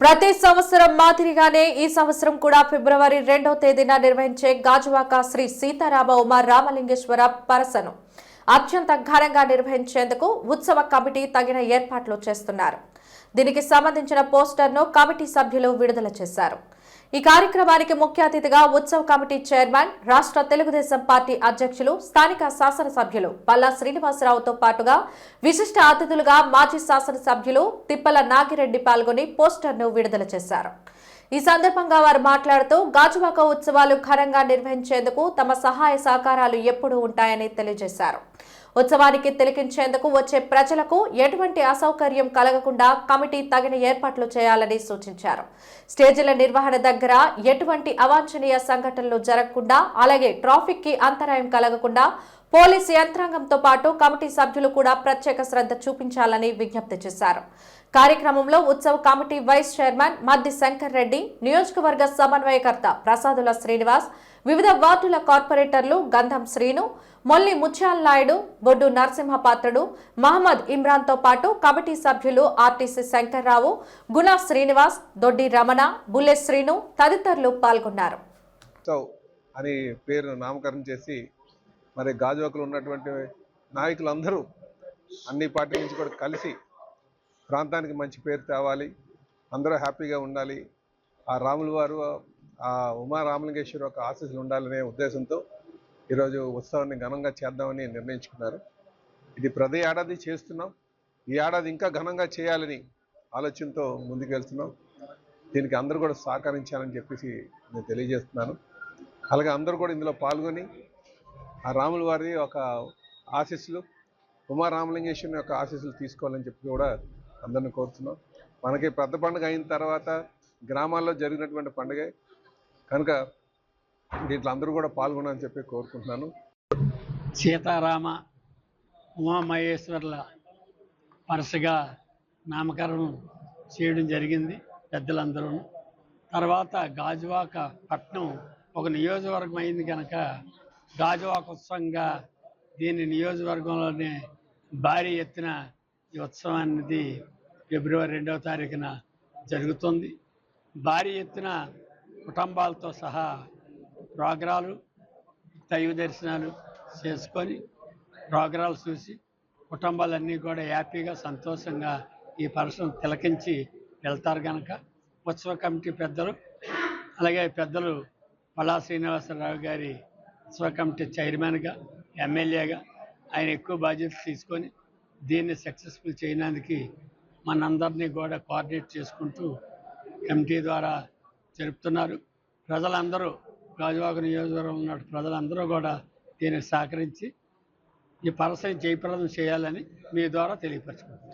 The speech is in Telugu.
ప్రతి సంవత్సరం మాదిరిగానే ఈ సంవత్సరం కూడా ఫిబ్రవరి రెండో తేదీన నిర్వహించే గాజువాక శ్రీ సీతారామ ఉమా రామలింగేశ్వర పరసను అత్యంత ఘనంగా నిర్వహించేందుకు ఉత్సవ కమిటీ తగిన ఏర్పాట్లు చేస్తున్నారు. దీనికి సంబంధించిన పోస్టర్ను కమిటీ సభ్యులు విడుదల చేశారు. ఈ కార్యక్రమానికి ముఖ్య అతిథిగా ఉత్సవ కమిటీ చైర్మన్ రాష్ట్ర తెలుగుదేశం పార్టీ అధ్యక్షులు స్థానిక శాసనసభ్యులు పల్లా శ్రీనివాసరావుతో పాటుగా విశిష్ట అతిథులుగా మాజీ శాసనసభ్యులు తిప్పల నాగిరెడ్డి పాల్గొని పోస్టర్ను విడుదల చేశారు. ఈ సందర్భంగా వారు మాట్లాడుతూ గాజువాక ఉత్సవాలు ఘనంగా నిర్వహించేందుకు తమ సహాయ సహకారాలు ఎప్పుడూ ఉంటాయని తెలియజేశారు. ఉత్సవానికి తిలకించేందుకు వచ్చే ప్రజలకు ఎటువంటి అసౌకర్యం కలగకుండా కమిటీ తగిన ఏర్పాట్లు చేయాలని సూచించారు. స్టేజీల నిర్వహణ దగ్గర ఎటువంటి అవాంఛనీయ సంఘటనలు జరగకుండా అలాగే ట్రాఫిక్కి అంతరాయం కలగకుండా పోలీస్ యంత్రాంగంతో పాటు కమిటీ సభ్యులు కూడా ప్రత్యేక శ్రద్ధ చూపించాలని విజ్ఞప్తి చేశారు. కార్యక్రమంలో ఉత్సవ committee vice chairman Maddi Shankar Reddy నియోజకవర్గ సమన్వయకర్త ప్రసాదుల శ్రీనివాస్ వివిధ వార్డుల కార్పొరేటర్లు గంధం శ్రీను మొల్లి ముత్యాల నాయుడు బొడ్డు నరసింహపాత్రుడు మహమ్మద్ ఇమ్రాన్తో పాటు కమిటీ సభ్యులు ఆర్టీసీ శంకర్రావు గుణా శ్రీనివాస్ దొడ్డి రమణ బుల్లె శ్రీను తదితరులు పాల్గొన్నారు. అని పేరు నామకరణం చేసి మరి గాజువాకలో ఉన్నటువంటి నాయకులందరూ అన్ని పార్టీ నుంచి కూడా కలిసి ప్రాంతానికి మంచి పేరు తేవాలి అందరూ హ్యాపీగా ఉండాలి. ఆ రాములు వారు ఆ ఉమా రామలింగేశ్వరి యొక్క ఆశీస్సులు ఉండాలనే ఉద్దేశంతో ఈరోజు ఉత్సవాన్ని ఘనంగా చేద్దామని నిర్ణయించుకున్నారు. ఇది ప్రతి ఏడాది చేస్తున్నాం. ఈ ఏడాది ఇంకా ఘనంగా చేయాలని ఆలోచనతో ముందుకు వెళ్తున్నాం. దీనికి అందరూ కూడా సహకరించాలని చెప్పేసి నేను తెలియజేస్తున్నాను. అలాగే అందరూ కూడా ఇందులో పాల్గొని ఆ రాముల వారి ఒక ఆశీస్సులు ఉమా రామలింగేశ్వరుని యొక్క ఆశీస్సులు తీసుకోవాలని చెప్పి కూడా అందరిని కోరుతున్నాం. మనకి పెద్ద పండుగ అయిన తర్వాత గ్రామాల్లో జరిగినటువంటి పండుగ. కనుక దీంట్లో అందరూ కూడా పాల్గొనని చెప్పి కోరుకుంటున్నాను. సీతారామ ఉమామహేశ్వర్ల వరుసగా నామకరణం చేయడం జరిగింది పెద్దలందరూ తర్వాత గాజువాక పట్నం ఒక నియోజకవర్గం అయింది కనుక గాజువాక ఉత్సవంగా దీని నియోజకవర్గంలోనే భారీ ఎత్తున ఈ ఉత్సవం అనేది ఫిబ్రవరి రెండవ తారీఖున జరుగుతుంది. భారీ ఎత్తున కుటుంబాలతో సహా ప్రోగ్రాలు దైవ దర్శనాలు చేసుకొని ప్రోగ్రాలు చూసి కుటుంబాలన్నీ కూడా హ్యాపీగా సంతోషంగా ఈ పర్సన్ తిలకించి వెళ్తారు కనుక ఉత్సవ కమిటీ పెద్దలు అలాగే పెద్దలు పలా శ్రీనివాసరావు గారి ఉత్సవ కమిటీ చైర్మన్గా ఎమ్మెల్యేగా ఆయన ఎక్కువ బాధ్యతలు తీసుకొని దీన్ని సక్సెస్ఫుల్ చేయడానికి మనందరినీ కూడా కోఆర్డినేట్ చేసుకుంటూ కమిటీ ద్వారా జరుపుతున్నారు. ప్రజలందరూ గాజువాక నియోజకవర్గంలో ఉన్న ప్రజలందరూ కూడా దీనికి సహకరించి ఈ పరసని జయప్రదం చేయాలని మీ ద్వారా తెలియపరచుకుంటున్నాను.